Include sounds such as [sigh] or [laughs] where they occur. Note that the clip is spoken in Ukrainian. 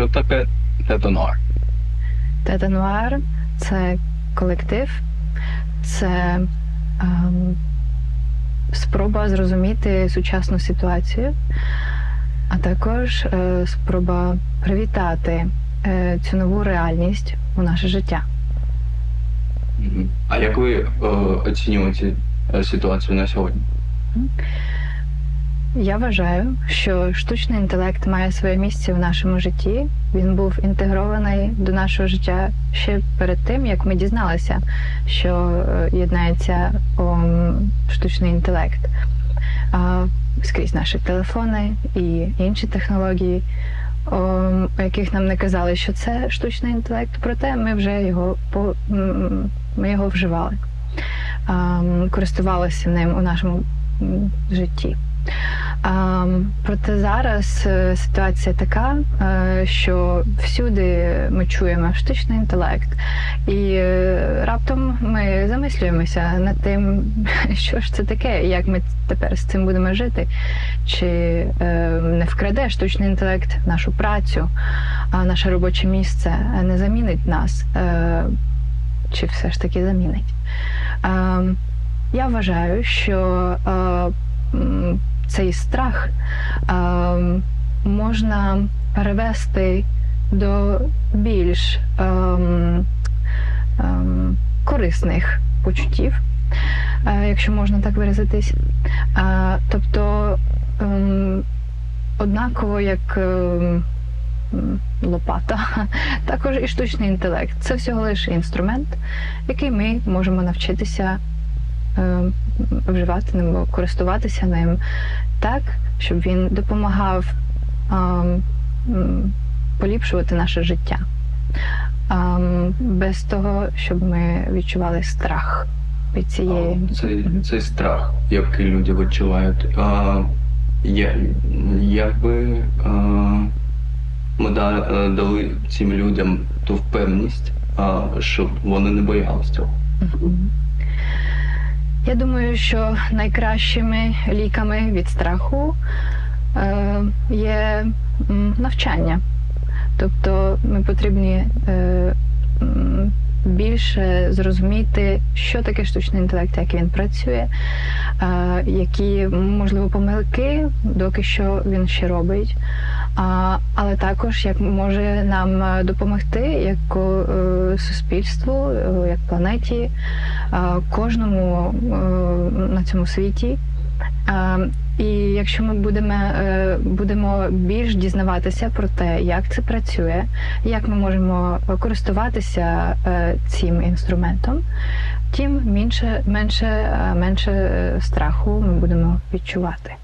що таке тетонуар? Тета Нуар це колектив, це ем, спроба зрозуміти сучасну ситуацію, а також е, спроба привітати е, цю нову реальність у наше життя. А як ви е, оцінюєте е, ситуацію на сьогодні? Я вважаю, що штучний інтелект має своє місце в нашому житті. Він був інтегрований до нашого життя ще перед тим, як ми дізналися, що е, єднається штучний інтелект. А, скрізь наші телефони і інші технології, у яких нам не казали, що це штучний інтелект, проте ми вже його по ми його вживали, користувалися ним у нашому житті. А, проте зараз е, ситуація така, е, що всюди ми чуємо штучний інтелект, і е, раптом ми замислюємося над тим, [laughs] що ж це таке, як ми тепер з цим будемо жити, чи е, не вкраде штучний інтелект нашу працю, наше робоче місце не замінить нас, чи все ж таки замінить. Е, я вважаю, що цей страх можна перевести до більш ем, ем, корисних почуттів, е, якщо можна так виразитись. Тобто, ем, однаково як лопата, [laughs] також і штучний інтелект. Це всього лише інструмент, який ми можемо навчитися вживати ним, або користуватися ним так, щоб він допомагав ем, поліпшувати наше життя. Ем, без того, щоб ми відчували страх від цієї. Цей, цей страх, який люди відчувають. А, я, якби а, ми да- е, дали цим людям ту впевненість, а, щоб вони не боялися цього. Я думаю, що найкращими ліками від страху е, є навчання. Тобто ми потрібні е, більше зрозуміти, що таке штучний інтелект, як він працює, е, які можливо помилки, доки що він ще робить. Але також як може нам допомогти як е, суспільству, е, як планеті, кожному на цьому світі. Е, І якщо ми будемо, е, будемо більш дізнаватися про те, як це працює, як ми можемо користуватися е, цим інструментом, тим менше, менше, менше страху ми будемо відчувати.